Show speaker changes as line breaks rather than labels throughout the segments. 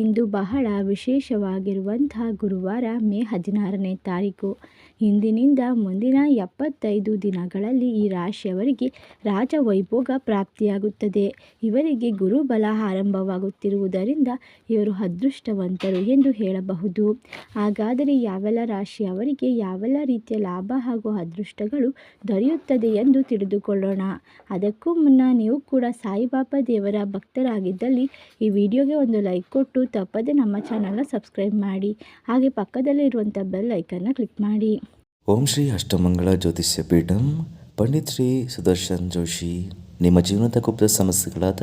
ಇಂದು ಬಹಳ ವಿಶೇಷವಾಗಿರುವಂಥ ಗುರುವಾರ ಮೇ ಹದಿನಾರನೇ ತಾರೀಕು. ಇಂದಿನಿಂದ ಮುಂದಿನ ಎಪ್ಪತ್ತೈದು ದಿನಗಳಲ್ಲಿ ಈ ರಾಶಿಯವರಿಗೆ ರಾಜವೈಭೋಗ ಪ್ರಾಪ್ತಿಯಾಗುತ್ತದೆ. ಇವರಿಗೆ ಗುರುಬಲ ಆರಂಭವಾಗುತ್ತಿರುವುದರಿಂದ ಇವರು ಅದೃಷ್ಟವಂತರು ಎಂದು ಹೇಳಬಹುದು. ಹಾಗಾದರೆ ಯಾವೆಲ್ಲ ರಾಶಿಯವರಿಗೆ ಯಾವೆಲ್ಲ ರೀತಿಯ ಲಾಭ ಹಾಗೂ ಅದೃಷ್ಟಗಳು ದೊರೆಯುತ್ತದೆ ಎಂದು ತಿಳಿದುಕೊಳ್ಳೋಣ. ಅದಕ್ಕೂ ಮುನ್ನ ನೀವು ಕೂಡ ಸಾಯಿಬಾಬಾ ದೇವರ ಭಕ್ತರಾಗಿದ್ದಲ್ಲಿ ಈ ವಿಡಿಯೋಗೆ ಒಂದು ಲೈಕ್ ಕೊಟ್ಟು ತಪ್ಪದೆ ನಮ್ಮ ಚಾನಲ್ನ ಸಬ್ಸ್ಕ್ರೈಬ್ ಮಾಡಿ, ಹಾಗೆ ಪಕ್ಕದಲ್ಲಿರುವಂಥ ಬೆಲ್ ಐಕನ್ನ ಕ್ಲಿಕ್ ಮಾಡಿ.
ಓಂ ಶ್ರೀ ಅಷ್ಟಮಂಗಳ ಜ್ಯೋತಿಷ್ಯ ಪೀಠಂ, ಪಂಡಿತ್ ಶ್ರೀ ಸುದರ್ಶನ್ ಜೋಶಿ. ನಿಮ್ಮ ಜೀವನದ ಗುಪ್ತ ಸಮಸ್ಯೆಗಳಾದ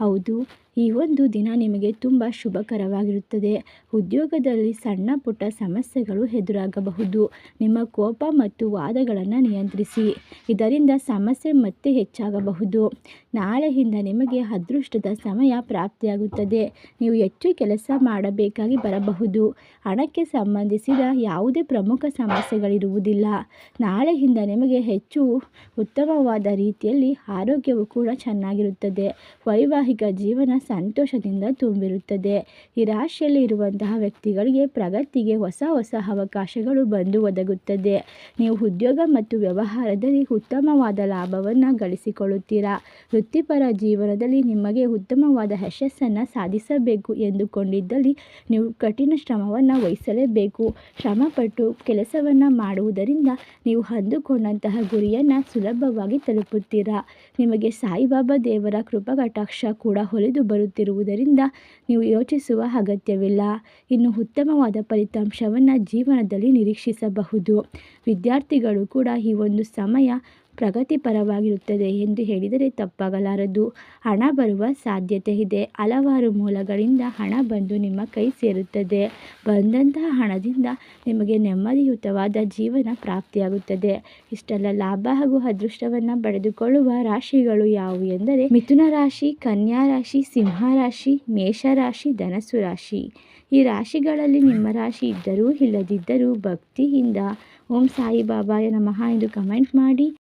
ಹೌದು. ಈ ಒಂದು ದಿನ ನಿಮಗೆ ತುಂಬ ಶುಭಕರವಾಗಿರುತ್ತದೆ. ಉದ್ಯೋಗದಲ್ಲಿ ಸಣ್ಣ ಪುಟ್ಟ ಸಮಸ್ಯೆಗಳು ಎದುರಾಗಬಹುದು. ನಿಮ್ಮ ಕೋಪ ಮತ್ತು ವಾದಗಳನ್ನು ನಿಯಂತ್ರಿಸಿ. ಇದರಿಂದ ಸಮಸ್ಯೆ ಮತ್ತೆ ಹೆಚ್ಚಾಗಬಹುದು. ನಾಳೆಯಿಂದ ನಿಮಗೆ ಅದೃಷ್ಟದ ಸಮಯ ಪ್ರಾಪ್ತಿಯಾಗುತ್ತದೆ. ನೀವು ಹೆಚ್ಚು ಕೆಲಸ ಮಾಡಬೇಕಾಗಿ ಬರಬಹುದು. ಹಣಕ್ಕೆ ಸಂಬಂಧಿಸಿದ ಯಾವುದೇ ಪ್ರಮುಖ ಸಮಸ್ಯೆಗಳಿರುವುದಿಲ್ಲ. ನಾಳೆಯಿಂದ ನಿಮಗೆ ಹೆಚ್ಚು ಉತ್ತಮವಾದ ರೀತಿಯಲ್ಲಿ ಆರೋಗ್ಯವು ಕೂಡ ಚೆನ್ನಾಗಿರುತ್ತದೆ. ವೈವಾಹಿಕ ಜೀವನ ಸಂತೋಷದಿಂದ ತುಂಬಿರುತ್ತದೆ. ಈ ರಾಶಿಯಲ್ಲಿ ಇರುವಂತಹ ವ್ಯಕ್ತಿಗಳಿಗೆ ಪ್ರಗತಿಗೆ ಹೊಸ ಹೊಸ ಅವಕಾಶಗಳು ಬಂದು ಒದಗುತ್ತದೆ. ನೀವು ಉದ್ಯೋಗ ಮತ್ತು ವ್ಯವಹಾರದಲ್ಲಿ ಉತ್ತಮವಾದ ಲಾಭವನ್ನು ಗಳಿಸಿಕೊಳ್ಳುತ್ತೀರಾ? ವೃತ್ತಿಪರ ಜೀವನದಲ್ಲಿ ನಿಮಗೆ ಉತ್ತಮವಾದ ಯಶಸ್ಸನ್ನು ಸಾಧಿಸಬೇಕು ಎಂದುಕೊಂಡಿದ್ದಲ್ಲಿ ನೀವು ಕಠಿಣ ಶ್ರಮವನ್ನು ವಹಿಸಲೇಬೇಕು. ಶ್ರಮಪಟ್ಟು ಕೆಲಸವನ್ನು ಮಾಡುವುದರಿಂದ ನೀವು ಅಂದುಕೊಂಡಂತಹ ಗುರಿಯನ್ನು ಸುಲಭವಾಗಿ ತಲುಪುತ್ತೀರಾ? ನಿಮಗೆ ಸಾಯಿಬಾಬಾ ದೇವರ ಕೃಪಕಟಾಕ್ಷ ಕೂಡ ಹೊಲಿದು ಬರುತ್ತಿರುವುದರಿಂದ ನೀವು ಯೋಚಿಸುವ ಅಗತ್ಯವಿಲ್ಲ. ಇನ್ನು ಉತ್ತಮವಾದ ಫಲಿತಾಂಶವನ್ನು ಜೀವನದಲ್ಲಿ ನಿರೀಕ್ಷಿಸಬಹುದು. ವಿದ್ಯಾರ್ಥಿಗಳು ಕೂಡ ಈ ಒಂದು ಸಮಯ ಪ್ರಗತಿಪರವಾಗಿರುತ್ತದೆ ಎಂದು ಹೇಳಿದರೆ ತಪ್ಪಾಗಲಾರದು. ಹಣ ಬರುವ ಸಾಧ್ಯತೆ ಇದೆ. ಹಲವಾರು ಮೂಲಗಳಿಂದ ಹಣ ಬಂದು ನಿಮ್ಮ ಕೈ ಸೇರುತ್ತದೆ. ಬಂದಂತಹ ಹಣದಿಂದ ನಿಮಗೆ ನೆಮ್ಮದಿಯುತವಾದ ಜೀವನ ಪ್ರಾಪ್ತಿಯಾಗುತ್ತದೆ. ಇಷ್ಟೆಲ್ಲ ಲಾಭ ಹಾಗೂ ಅದೃಷ್ಟವನ್ನು ಪಡೆದುಕೊಳ್ಳುವ ರಾಶಿಗಳು ಯಾವುವು ಎಂದರೆ ಮಿಥುನ ರಾಶಿ, ಕನ್ಯಾ ರಾಶಿ, ಸಿಂಹ ರಾಶಿ ಮೇಷರಾಶಿ ಧನಸ್ಸು ರಾಶಿ. ಈ ರಾಶಿಗಳಲ್ಲಿ ನಿಮ್ಮ ರಾಶಿ ಇದ್ದರೂ ಇಲ್ಲದಿದ್ದರೂ ಭಕ್ತಿಯಿಂದ ಓಂ ಸಾಯಿಬಾಬಾಯ ನಮಃ ಎಂದು ಕಮೆಂಟ್ ಮಾಡಿ.